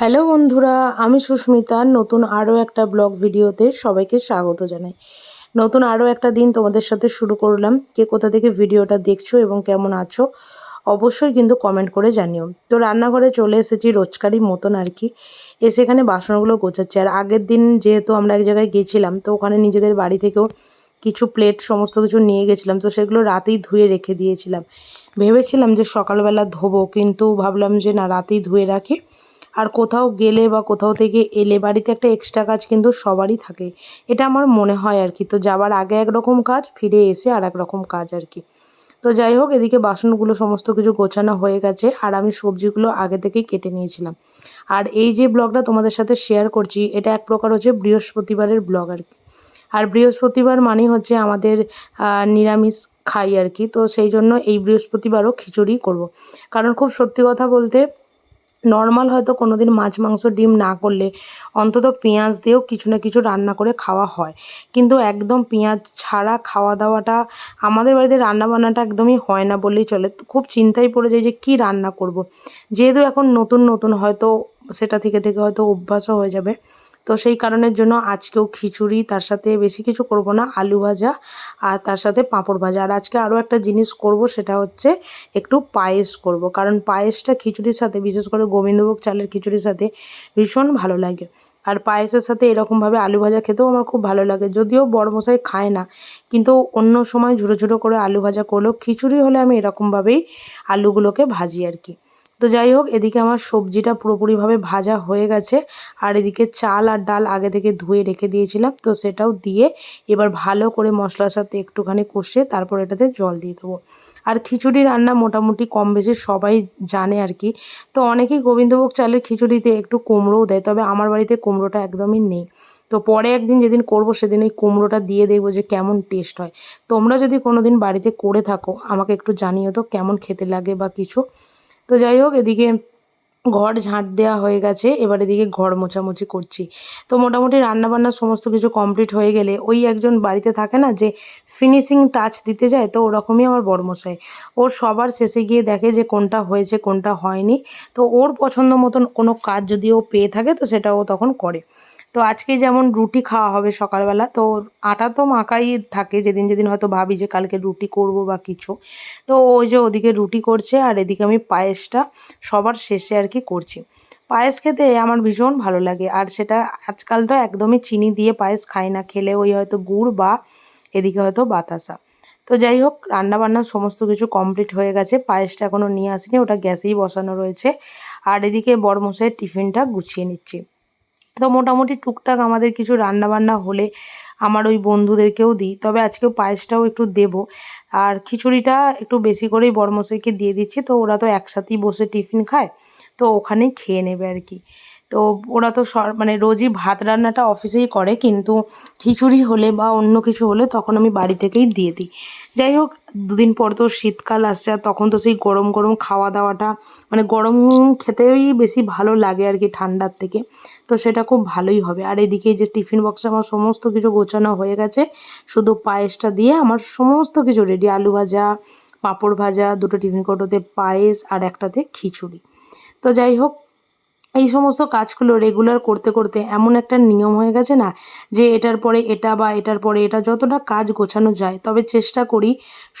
Hello বন্ধুরা, আমি সুস্মিতা। নতুন আরও একটা ব্লগ ভিডিওতে সবাইকে স্বাগত জানাই। নতুন আরও একটা দিন তোমাদের সাথে শুরু করলাম। কে কোথা থেকে ভিডিওটা দেখছ এবং কেমন আছো, অবশ্যই কিন্তু কমেন্ট করে জানিও। তো রান্নাঘরে চলে এসেছি রোজকারই মতন আর কি। এসে এখানে বাসনগুলো গোছাচ্ছি। আর আগের দিন যেহেতু আমরা এক জায়গায় গেছিলাম, তো ওখানে নিজেদের বাড়ি থেকেও কিছু প্লেট, সমস্ত কিছু নিয়ে গেছিলাম। তো সেগুলো রাতেই ধুয়ে রেখে দিয়েছিলাম। ভেবেছিলাম যে সকালবেলা ধোবো, কিন্তু ভাবলাম যে না, রাতেই ধুয়ে রাখি। আর কোথাও গেলে বা কোথাও থেকে এলে বাড়িতে একটা এক্সট্রা কাজ কিন্তু সবারই থাকে। এটা আমার মনে হয় আর কি। তো যাবার আগে একরকম কাজ, ফিরে এসে আর রকম কাজ আর কি। তো যাই হোক, এদিকে বাসনগুলো সমস্ত কিছু গোছানো হয়ে গেছে আর আমি সবজিগুলো আগে থেকেই কেটে নিয়েছিলাম। আর এই যে ব্লগটা তোমাদের সাথে শেয়ার করছি, এটা এক প্রকার হচ্ছে বৃহস্পতিবারের ব্লগ আর কি। আর বৃহস্পতিবার মানে হচ্ছে আমাদের নিরামিষ খাই আর কি। তো সেই জন্য এই বৃহস্পতিবারও খিচুড়ি করব। কারণ খুব সত্যি কথা বলতে নর্মাল হয়তো কোনো দিন মাছ, মাংস, ডিম না করলে অন্তত পেঁয়াজ দিয়েও কিছু না কিছু রান্না করে খাওয়া হয়। কিন্তু একদম পেঁয়াজ ছাড়া খাওয়া দাওয়াটা আমাদের বাড়িতে রান্না বান্নাটা একদমই হয় না বললেই চলে। খুব চিন্তায় পড়ে যায় যে কি রান্না করব। যেহেতু এখন নতুন নতুন হয়তো সেটা থেকে থেকে হয়তো অভ্যাসও হয়ে যাবে। তো সেই কারণের জন্য আজকেও খিচুড়ি, তার সাথে বেশি কিছু করব না, আলু ভাজা আর তার সাথে পাঁপড় ভাজা। আর আজকে আরও একটা জিনিস করব, সেটা হচ্ছে একটু পায়েস করব, কারণ পায়েসটা খিচুড়ির সাথে, বিশেষ করে গোবিন্দভোগ চালের খিচুড়ির সাথে ভীষণ ভালো লাগে। আর পায়েসের সাথে এরকমভাবে আলু ভাজা খেতেও আমার খুব ভালো লাগে, যদিও বড়মশাই খায় না। কিন্তু অন্য সময় ঝুড়ো ঝুড়ো করে আলু ভাজা করলেও খিচুড়ি হলে আমি এরকমভাবেই আলুগুলোকে ভাজি আর কি। তো যাই হোক, এদিকে আমার সবজিটা পুরোপুরিভাবে ভাজা হয়ে গেছে। আর এদিকে চাল আর ডাল আগে থেকে ধুয়ে রেখে দিয়েছিলাম। তো সেটাও দিয়ে এবার ভালো করে মশলার সাথে একটুখানি কষে তারপর এটাতে জল দিয়ে দেবো। আর খিচুড়ি রান্না মোটামুটি কম বেশি সবাই জানে আর কি। তো অনেকেই গোবিন্দভোগ চালের খিচুড়িতে একটু কুমড়োও দেয়, তবে আমার বাড়িতে কুমড়োটা একদমই নেই। তো পরে একদিন যেদিন করব সেদিন ওই কুমড়োটা দিয়ে দেখব যে কেমন টেস্ট হয়। তোমরা যদি কোনো দিন বাড়িতে করে থাকো, আমাকে একটু জানিও তো কেমন খেতে লাগে বা কিছু। তো যাই হোক এদিকে ঘর ঝাঁট দেওয়া হয়ে গেছে, এবার এদিকে ঘর মোছামুছি করছি। তো মোটামুটি রান্নাবান্না সমস্ত কিছু কমপ্লিট হয়ে গেলে ওই একজন বাড়িতে থাকে না যে ফিনিশিং টাচ দিতে যায়, তো ওরকমই আমার বড়মশাই ওর সবার শেষে গিয়ে দেখে যে কোনটা হয়েছে, কোনটা হয়নি। তো ওর পছন্দ মতন কোনো কাজ যদি ও পেয়ে থাকে, তো সেটা ও তখন করে। তো আজকে যেমন রুটি খাওয়া হবে সকালবেলা, তো আটা তো মাখাই থাকে, যেদিন যেদিন হয়তো ভাবি যে কালকে রুটি করব বা কিছু। তো ওই যে ওদিকে রুটি করছে, আর এদিকে আমি পায়েসটা সবার শেষে আর কি করছি। পায়েস খেতে আমার ভীষণ ভালো লাগে। আর সেটা আজকাল তো একদমই চিনি দিয়ে পায়েস খাই না। খেলে ওই হয়তো গুড় বা এদিকে হয়তো বাতাসা। তো যাই হোক রান্নাবান্না সমস্ত কিছু কমপ্লিট হয়ে গেছে। পায়েসটা এখনও নিয়ে আসিনি, ওটা গ্যাসেই বসানো রয়েছে। আর এদিকে বড়মশাইয়ের টিফিনটা গুছিয়ে নিচ্ছি। তো মোটামুটি টুকটাক আমাদের কিছু রান্নাবান্না হলে আমার ওই বন্ধুদেরকেও দিই। তবে আজকেও পায়েসটাও একটু দেব। আর খিচুড়িটা একটু বেশি করেই বড়মশাইকে দিয়ে দিচ্ছি। তো ওরা তো একসাথেই বসে টিফিন খায়। তো ওখানেই খেয়ে নেবে আর কি তো ওরা তো সর মানে রোজই ভাত রান্নাটা অফিসেই করে, কিন্তু খিচুড়ি হলে বা অন্য কিছু হলে তখন আমি বাড়ি থেকেই দিয়ে দিই। যাই হোক, দুদিন পর তো শীতকাল আসছে, আর তখন তো সেই গরম গরম খাওয়া দাওয়াটা মানে গরম খেতেই বেশি ভালো লাগে আর কি ঠান্ডার থেকে। তো সেটা খুব ভালোই হবে। আর এদিকে যে টিফিন বক্সে আমার সমস্ত কিছু গোছানো হয়ে গেছে, শুধু পায়েসটা দিয়ে আমার সমস্ত কিছু রেডি, আলু ভাজা, পাঁপড় ভাজা, দুটো টিফিন কৌটোতে পায়েস আর একটাতে খিচুড়ি। তো যাই হোক, এই সমস্ত কাজগুলো রেগুলার করতে করতে এমন একটা নিয়ম হয়ে গেছে না যে এটার পরে এটা বা এটার পরে এটা যতটা কাজ গোছানো যায়, তবে চেষ্টা করি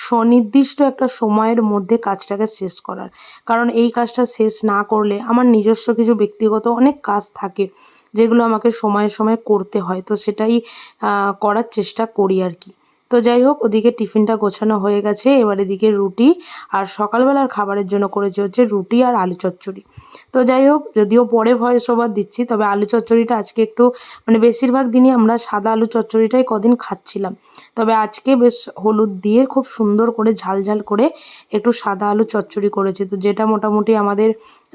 স্বনির্দিষ্ট একটা সময়ের মধ্যে কাজটাকে শেষ করার। কারণ এই কাজটা শেষ না করলে আমার নিজস্ব কিছু ব্যক্তিগত অনেক কাজ থাকে যেগুলো আমাকে সময়ে সময়ে করতে হয়, তো সেটাই করার চেষ্টা করি আর কি। তো যাই হোক, ওদিকে টিফিনটা গোছানো হয়ে গেছে। এবার এদিকে রুটি আর সকালবেলার খাবারের জন্য করেছে হচ্ছে রুটি আর আলু চচ্চড়ি। তো যাই হোক, যদিও পরে ভয়েস ওভার দিচ্ছি, তবে আলু চচ্চড়িটা আজকে একটু মানে বেশিরভাগ দিনই আমরা সাদা আলু চচ্চড়িটাই কদিন খাচ্ছিলাম। তবে আজকে বেশ হলুদ দিয়ে খুব সুন্দর করে ঝাল ঝাল করে একটু সাদা আলু চচ্চড়ি করেছে। তো যেটা মোটামুটি আমাদের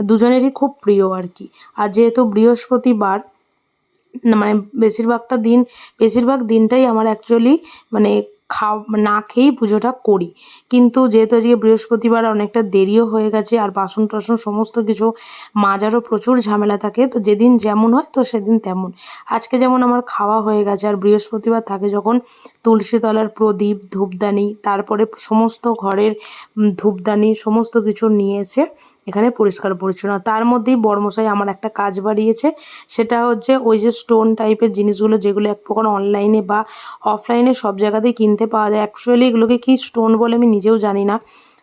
দুজনেরই খুব প্রিয় আর কি। আর যেহেতু বৃহস্পতিবার মানে বেশিরভাগটা দিন, বেশিরভাগ দিনটাই আমার অ্যাকচুয়ালি মানে খাও, না খেয়েই পুজোটা করি। কিন্তু যেহেতু আজকে বৃহস্পতিবার অনেকটা দেরিও হয়ে গেছে আর বাসন টাসন সমস্ত কিছু মাজারও প্রচুর ঝামেলা থাকে, তো যেদিন যেমন হয় তো সেদিন তেমন। আজকে যেমন আমার খাওয়া হয়ে গেছে আর বৃহস্পতিবার থাকে যখন তুলসীতলার প্রদীপ, ধূপদানি, তারপরে সমস্ত ঘরের ধূপদানি, সমস্ত কিছু নিয়ে এসে এখানে পরিষ্কার পরিচ্ছন্ন। তার মধ্যেই বর্মশাই আমার একটা কাজ বাড়িয়েছে, সেটা হচ্ছে ওই যে স্টোন টাইপের জিনিসগুলো যেগুলো এক প্রকার অনলাইনে বা অফলাইনে সব জায়গাতেই কিনতে পাওয়া যায়। অ্যাকচুয়ালি এগুলোকে কী স্টোন বলে আমি নিজেও জানি না।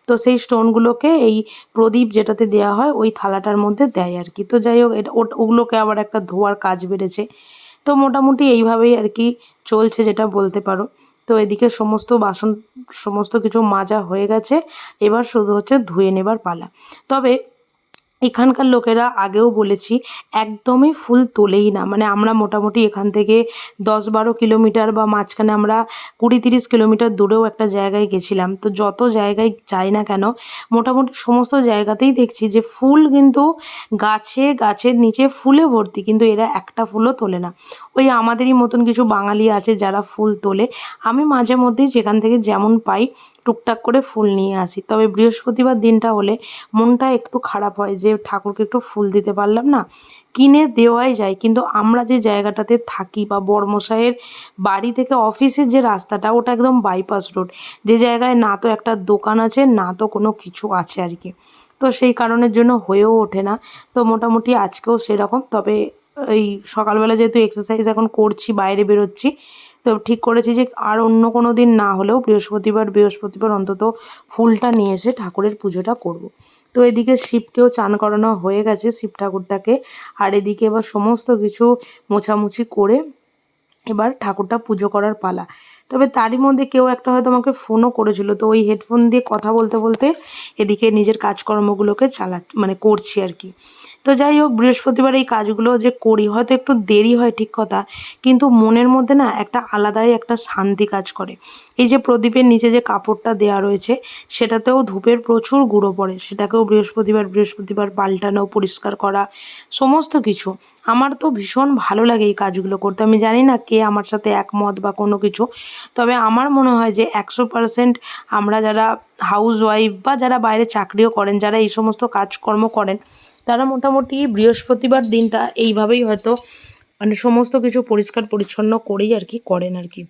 তো সেই স্টোনগুলোকে এই প্রদীপ যেটাতে দেওয়া হয়, ওই থালাটার মধ্যে দেয় আর কি। তো যাই হোক, এটা ওগুলোকে আবার একটা ধোয়ার কাজ বেড়েছে। তো মোটামুটি এইভাবেই আর কি চলছে, যেটা বলতে পারো। তো এদিকে সমস্ত বাসন, সমস্ত কিছু মাজা হয়ে গেছে। এবার শুধু হচ্ছে ধুয়ে নেবার পালা। তবে এখানকার লোকেরা আগেও বলেছি একদমই ফুল তোলেই না। মানে আমরা মোটামুটি এখান থেকে দশ বারো কিলোমিটার বা মাঝখানে আমরা কুড়ি তিরিশ কিলোমিটার দূরেও একটা জায়গায় গেছিলাম। তো যত জায়গায় যাই না কেন, মোটামুটি সমস্ত জায়গাতেই দেখছি যে ফুল কিন্তু গাছে গাছের নিচে ফুলে ভর্তি, কিন্তু এরা একটা ফুলও তোলে না। ওই আমাদেরই মতন কিছু বাঙালি আছে যারা ফুল তোলে। আমি মাঝে মধ্যেই যেখান থেকে যেমন পাই টুকটাক করে ফুল নিয়ে আসি। তবে বৃহস্পতিবার দিনটা হলে মনটা একটু খারাপ হয় যে ঠাকুরকে একটু ফুল দিতে পারলাম না। কিনে দেওয়াই যায়। কিন্তু আমরা যে জায়গাটাতে থাকি বা বর্মশাইয়ের বাড়ি থেকে অফিসের যে রাস্তাটা, ওটা একদম বাইপাস রোড যে জায়গায় না তো একটা দোকান আছে, না তো কোনো কিছু আছে আর কি। তো সেই কারণের জন্য হয়েও ওঠে না। তো মোটামুটি আজকেও সেরকম। তবে এই সকালবেলা যেহেতু এক্সারসাইজ এখন করছি, বাইরে বেরোচ্ছি তো ঠিক করেছি যে আর অন্য কোনো দিন না হলেও বৃহস্পতিবার বৃহস্পতিবার অন্তত ফুলটা নিয়ে এসে ঠাকুরের পুজোটা করব। তো এদিকে শিবকেও চান করানো হয়ে গেছে, শিব ঠাকুরটাকে আর এদিকে এবার সমস্ত কিছু মোছামুছি করে এবার ঠাকুরটা পুজো করার পালা তবে তারই মধ্যে কেউ একটা হয়তো আমাকে ফোনও করেছিল। তো ওই হেডফোন দিয়ে কথা বলতে বলতে এদিকে নিজের কাজকর্মগুলোকে চালা মানে করছি আর কি। তো যাই হোক, বৃহস্পতিবার এই কাজগুলো যে করি, হয়তো একটু দেরি হয় ঠিক কথা, কিন্তু মনের মধ্যে না একটা আলাদাই একটা শান্তি কাজ করে। এই যে প্রদীপের নিচে যে কাপড়টা দেওয়া রয়েছে, সেটাতেও ধূপের প্রচুর গুঁড়ো পড়ে। সেটাকেও বৃহস্পতিবার বৃহস্পতিবার পাল্টানো, পরিষ্কার করা, সমস্ত কিছু। আমার তো ভীষণ ভালো লাগে এই কাজগুলো করতে। আমি জানি না কে আমার সাথে একমত বা কোনো কিছু। তবে আমার মনে হয় যে একশো পারসেন্ট আমরা যারা হাউস ওয়াইফ বা যারা বাইরে চাকরিও করেন, যারা এই সমস্ত কাজকর্ম করেন, তারা মোটামুটি বৃহস্পতিবার দিনটা এইভাবেই হয়তো মানে সমস্ত কিছু পরিষ্কার পরিচ্ছন্ন করেই আর কি করেন আর কি।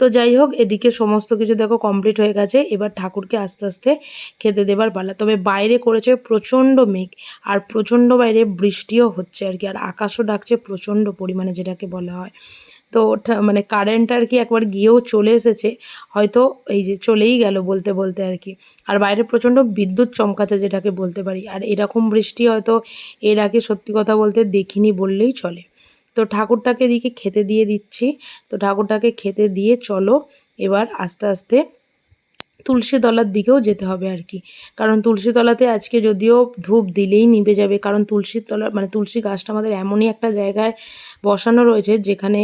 তো যাই হোক, এদিকে সমস্ত কিছু দেখো কমপ্লিট হয়ে গেছে। এবার ঠাকুরকে আস্তে আস্তে খেতে দেবার পালা। তবে বাইরে করেছে প্রচণ্ড মেঘ আর প্রচণ্ড বাইরে বৃষ্টিও হচ্ছে আর কি। আর আকাশও ডাকছে প্রচণ্ড পরিমাণে, যেটাকে বলা হয়। তো মানে কারেন্ট আর কি একবার গিয়েও চলে এসেছে। হয়তো এই যে চলেই গেল বলতে বলতে আর কি। আর বাইরে প্রচণ্ড বিদ্যুৎ চমকাচ্ছে যেটাকে বলতে পারি। আর এরকম বৃষ্টি হয়তো এর আগে সত্যি কথা বলতে দেখিনি বললেই চলে। তো ঠাকুরটাকে এদিকে খেতে দিয়ে দিচ্ছি। তো ঠাকুরটাকে খেতে দিয়ে চলো, এবার আস্তে আস্তে তুলসী তলার দিকেও যেতে হবে আর কি। কারণ তুলসী তলাতে আজকে যদিও ধূপ দিলেই নিভে যাবে, কারণ তুলসী তলা মানে তুলসী গাছটা আমাদের এমনই একটা জায়গায় বসানো রয়েছে, যেখানে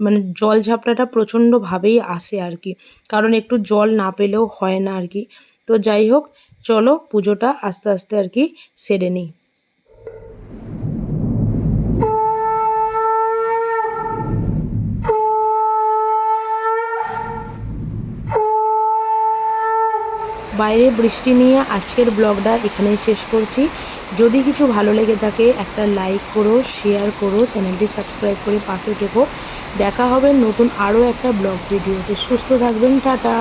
মানে জল ঝাপটাটা প্রচণ্ডভাবেই আসে আর কি। কারণ একটু জল না পেলেও হয় না আর কি। তো যাই হোক, চলো পুজোটা আস্তে আস্তে আর কি সেরে নিই। বাইরে বৃষ্টি নিয়ে আজকের ব্লগটা এখানেই শেষ করছি। যদি কিছু ভালো লেগে থাকে, একটা লাইক করো শেয়ার করো, চ্যানেলটি সাবস্ক্রাইব করে পাশে থেকো। দেখা হবে নতুন আরও একটা ব্লগ ভিডিওতে। সুস্থ থাকবেন, টাটা।